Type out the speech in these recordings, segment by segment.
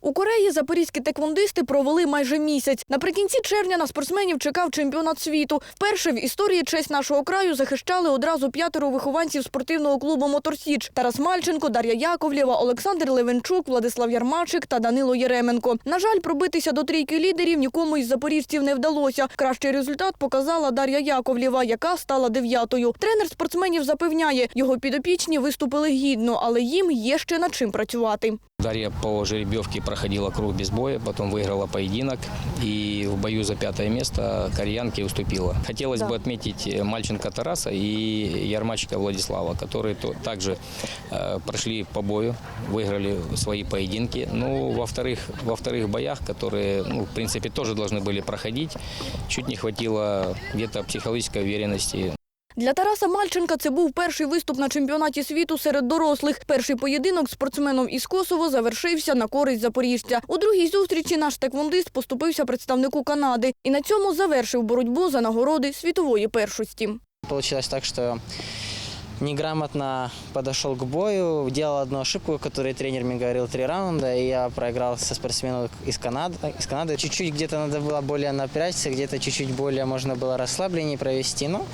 У Кореї запорізькі теквондисти провели майже місяць. Наприкінці червня на спортсменів чекав чемпіонат світу. Вперше в історії честь нашого краю захищали одразу п'ятеро вихованців спортивного клубу «Моторсіч» – Тарас Мальченко, Дар'я Яковлєва, Олександр Левенчук, Владислав Ярмачик та Данило Єременко. На жаль, пробитися до трійки лідерів нікому із запоріжців не вдалося. Кращий результат показала Дар'я Яковлєва, яка стала дев'ятою. Тренер спортсменів запевняє, його підопічні виступили гідно, але їм є ще над чим працювати. Дарья по жеребьевке проходила круг без боя, потом выиграла поединок и в бою за пятое место кореянке уступила. Хотелось бы отметить э, Мальченко Тараса и Ярмачика Владислава, которые то- также э, прошли по бою, выиграли свои поединки. Ну, во вторых, во вторых боях, которые, ну, в принципе, тоже должны были проходить, чуть не хватило где-то психологической уверенности, для Тараса Мальченка це був перший виступ на чемпіонаті світу серед дорослих. Перший поєдинок спортсменом із Косово завершився на користь запоріжця. У другій зустрічі наш теквондист поступився представнику Канади і на цьому завершив боротьбу за нагороди світової першості. Получилось так, что неграмотно подошел к бою, делал одну ошибку, которую тренер мне говорил три раунда, и я проиграл со спортсменом из Канады. Из Канады чуть-чуть где-то надо было более напрячься, где-то чуть-чуть более можно было расслабленнее провести, но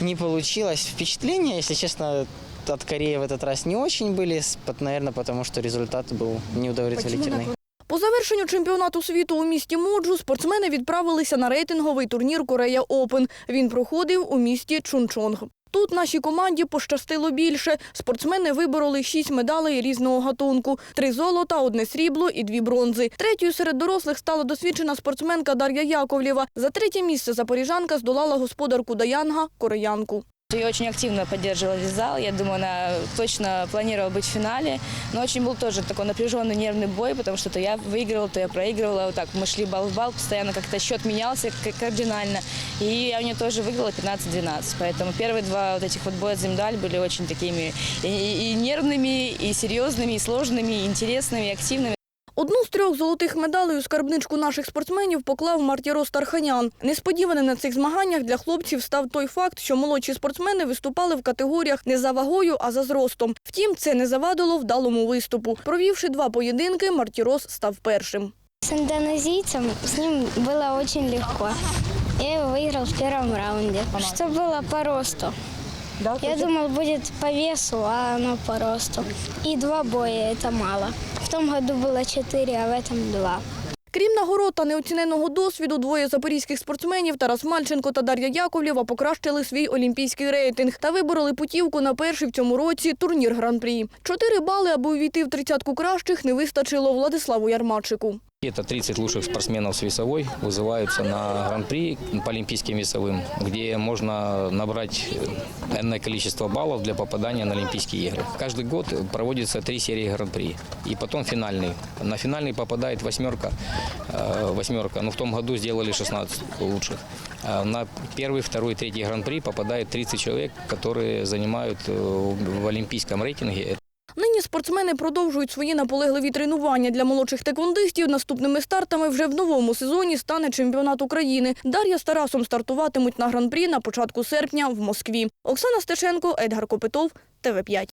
не получилось. Впечатления, если честно, от Кореи в этот раз не очень были, наверное, потому что результат был неудовлетворительный. По завершенню чемпіонату світу у місті Моджу спортсмени відправилися на рейтинговий турнір Корея Опен. Він проходив у місті Чунчонг. Тут нашій команді пощастило більше. Спортсмени вибороли шість медалей різного гатунку: три золота, одне срібло і дві бронзи. Третьою серед дорослих стала досвідчена спортсменка Дар'я Яковлєва. За третє місце запоріжанка здолала господарку Даянга кореянку. Ее очень активно поддерживал весь зал. Я думаю, она точно планировала быть в финале. Но очень был тоже такой напряженный нервный бой, потому что то я выигрывала, то я проигрывала. Вот так мы шли балл в балл, постоянно как-то счет менялся кардинально. И я у нее тоже выиграла 15-12. Поэтому первые два вот этих вот боя за медаль были очень такими и- и нервными, и серьезными, и сложными, и интересными, и активными. Одну з трьох золотих медалей у скарбничку наших спортсменів поклав Мартірос Тарханян. Несподіваним на цих змаганнях для хлопців став той факт, що молодші спортсмени виступали в категоріях не за вагою, а за зростом. Втім, це не завадило вдалому виступу. Провівши два поєдинки, Мартірос став першим. С индонезийцем с ним было очень легко. Я его выиграл в первом раунде. Что было по росту. Я думал, будет по весу, а оно по росту. И два боя – это мало. В том году было четыре, а в этом два. Крім нагород та неоціненого досвіду, двоє запорізьких спортсменів Тарас Мальченко та Дар'я Яковлєва покращили свій олімпійський рейтинг та вибороли путівку на перший в цьому році турнір Гран-прі. Чотири бали, аби увійти в тридцятку кращих, не вистачило Владиславу Ярмачику. Это 30 лучших спортсменов с весовой вызываются на гран-при по олимпийским весовым, где можно набрать энное количество баллов для попадания на Олимпийские игры. Каждый год проводится три серии гран-при и потом финальный. На финальный попадает восьмерка, э, восьмерка, но в том году сделали 16 лучших. А На первый, второй, третий гран-при попадает 30 человек, которые занимают э, в олимпийском рейтинге спортсмени продовжують свої наполегливі тренування для молодших теквондистів. Наступними стартами вже в новому сезоні стане чемпіонат України. Дар'я з Тарасом стартуватимуть на гран-прі на початку серпня в Москві. Оксана Стешенко, Едгар Копитов, ТВ 5